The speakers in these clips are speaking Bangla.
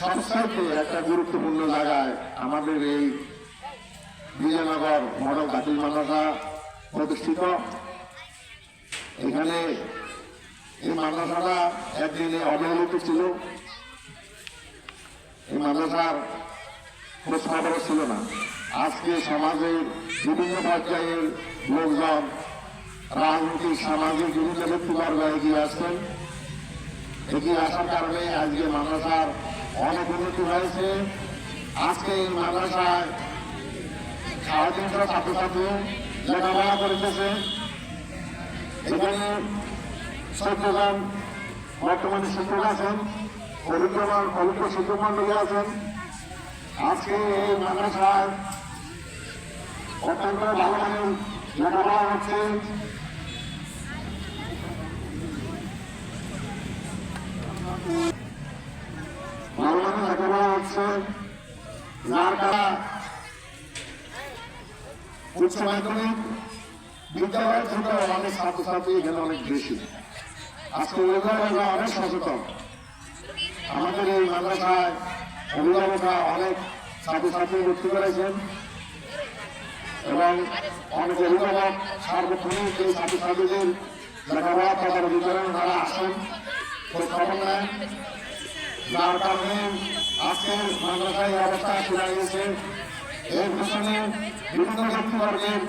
সবসাইতে একটা গুরুত্বপূর্ণ জায়গায় আমাদের এই বিজয়নগর মডেল গাতিল মাদ্রাসা প্রতিষ্ঠিত। এখানে এই মাদ্রাসাটা একদিনে অবহেলিত ছিল। এই মাদ্রাসার কোনো ছিল না। আজকে সমাজের বিভিন্ন পর্যায়ের লোকজন, রাজনৈতিক, সামাজিক বিভিন্ন ব্যক্তিবর্গ এগিয়ে আসছেন। এগিয়ে আসার কারণে আজকে মাদ্রাসার অনেক উন্নতি হয়েছে। আজকে এই মাদ্রাসায় সাড়ে তিনশো ছাত্রছাত্রী লেখাপড়া করেছে। এখানে চোদ্দ জন বর্তমানে শিক্ষক আছেন অভিজ্ঞমান অভিজ্ঞ শিক্ষক মন্ডলী আছেন। আজকে এই মাদ্রাসায় অত্যন্ত ভালো মানের লেখাপড়া হচ্ছে ভালো মানের লেখাপড়া হচ্ছে যার দ্বারা উচ্চ মাধ্যমিক বিদ্যালয় থেকে অনেক ছাত্রছাত্রী এখানে অনেক বেশি। আজকে অভিভাবকরা অনেক সচেতন। আমাদের এই মাদ্রাসায় অভিভাবকরা অনেক ছাত্রছাত্রী ভর্তি করেছেন এবং অনেক অভিভাবক সার্বক্ষণিক এই ছাত্রছাত্রীদের লেখাপড়া তাদের বিতরণ তারা আসেন। খবর নেন যার কারণে আজকের মাদ্রাসায় অবস্থা চলে গেছে এর পিছনে বিভিন্ন ব্যক্তিবর্গের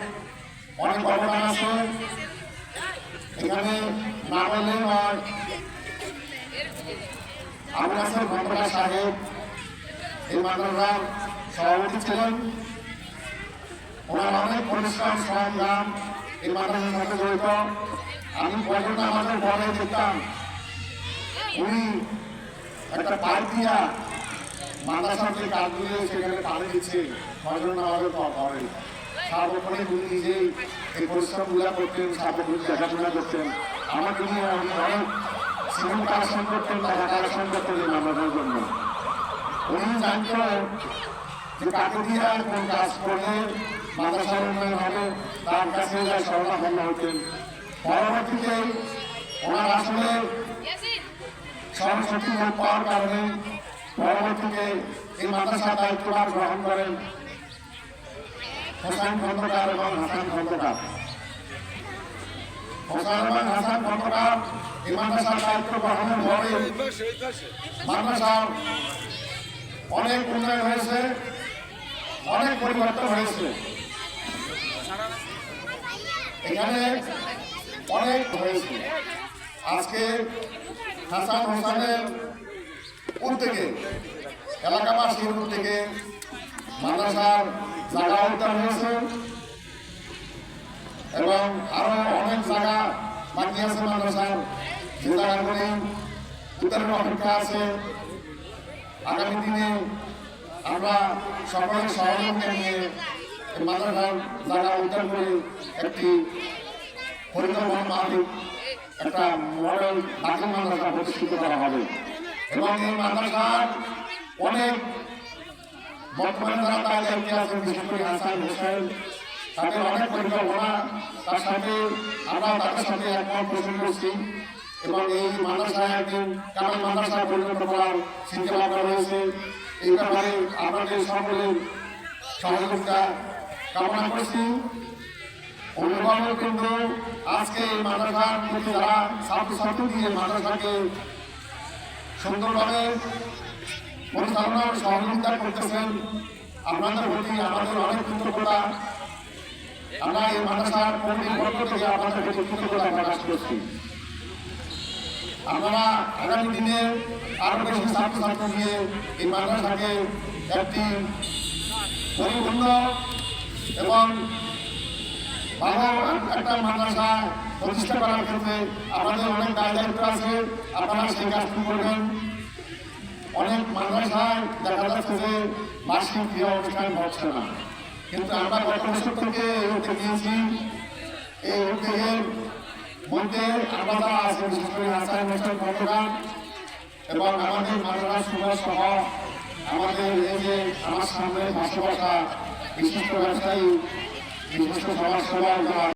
অনেক অবদান আছে। এখানে না বললে নয় আবু হাসান খন্দকার সাহেব, এই মাদ্রাসার সভাপতি ছিলেন। ওনার অনেক পরিশ্রম সংগ্রাম এই মাদ্রাসার সাথে জড়িত আমি পর্যন্ত আমাদের ঘরে দেখতাম। উনি একটা পাইপ দিয়া মাদ্রাসার যে কাজগুলো সেখানে পানি দিচ্ছে কজন আমাদের ঘরে সার্বক্ষণিক উনি নিজেই এই পরিশ্রমগুলো করতেন সার্বক্ষণিক দেখাশোনা করতেন। নিয়ে উনি অনেক সিমেন্ট কালেকশন করতেন টাকা কালেকশন করতেন এই জন্য। উনি জানত যে কাকে দিয়ে কোন কাজ করলে মাদ্রাসার উন্নয়ন হবে তার কাছে যায় শরণাপন্ন হতেন। পরবর্তীতে ওনার আসলে সরস্বতী পাওয়ার কারণে পরবর্তীতে এই মাদ্রাসা দায়িত্বভার গ্রহণ করেন হোসেন খন্দকার এবং হাসান খন্দকার। এই গ্রহণের অনেক হয়েছে, অনেক পরিবর্তন হয়েছে। এখানে অনেক হয়েছে। আজকে হাসান হোসেনের উদ্যোগে এলাকাবাসীর উদ্যোগে মাদ্রাসার জায়গা উদ্যান হয়েছে এবং আরও অনেক জায়গা বাকি আছে মাদ্রাসার। যে জায়গাগুলি অপেক্ষা আছে। আগামী দিনে আমরা সকলের সহযোগিতা নিয়ে মাদ্রাসার জায়গা উদ্ধার করে একটি পরিকল্পনা মাফিক, একটা মডেল দাখিল মাদ্রাসা প্রতিষ্ঠিত করা হবে। এবং এই মাদ্রাসার অনেক বর্তমানে যারা তার দায়িত্বে আছেন, বিশেষ করে হাসান হোসেন, তাদের অনেক পরিকল্পনা, তার সাথে আমরা তাদের সাথে একমত পোষণ করছি এবং এই মাদ্রাসায় একদিন কারণ মাদ্রাসায় পরিণত করার চিন্তা ভাবনা রয়েছে এই ব্যাপারে আপনাদের সকলের সহযোগিতা কামনা করছি। অভিভাবক কিন্তু আজকে এই মাদ্রাসার প্রতি যারা ছাত্রছাত্রী দিয়ে মাদ্রাসাকে সুন্দরভাবে পরিচালনা ও সহযোগিতা করতেছেন। আপনাদের প্রতি আমাদের অনেক কৃতজ্ঞতা। আমরা এই মাদ্রাসার কমিটির পক্ষ থেকে আপনাদের প্রতি কৃতজ্ঞতা প্রকাশ করছি। আমরা আগামী দিনে আরও বেশি ছাত্রছাত্রী নিয়ে এই মাদ্রাসাকে একটি পরিপূর্ণ এবং ভালো একটা মাদ্রাসা প্রতিষ্ঠা করার ক্ষেত্রে আমাদের অনেক দায় দায়িত্ব আছে আপনারা সেই করবেন অনেক মাদ্রাসায় দেখা যাচ্ছে যে বার্ষিক ক্রিয়া অনুষ্ঠান হচ্ছে কিন্তু আমরা গত বছর থেকে এই নিয়েছি এই উদ্যোগের মধ্যে আমরা যারা আছে বিশেষ করে আসাম এবং আমাদের মাদ্রাসা সুভাষ আমাদের এই যে আমার সামনে ভাষা বিশিষ্ট ব্যবসায়ী সেবা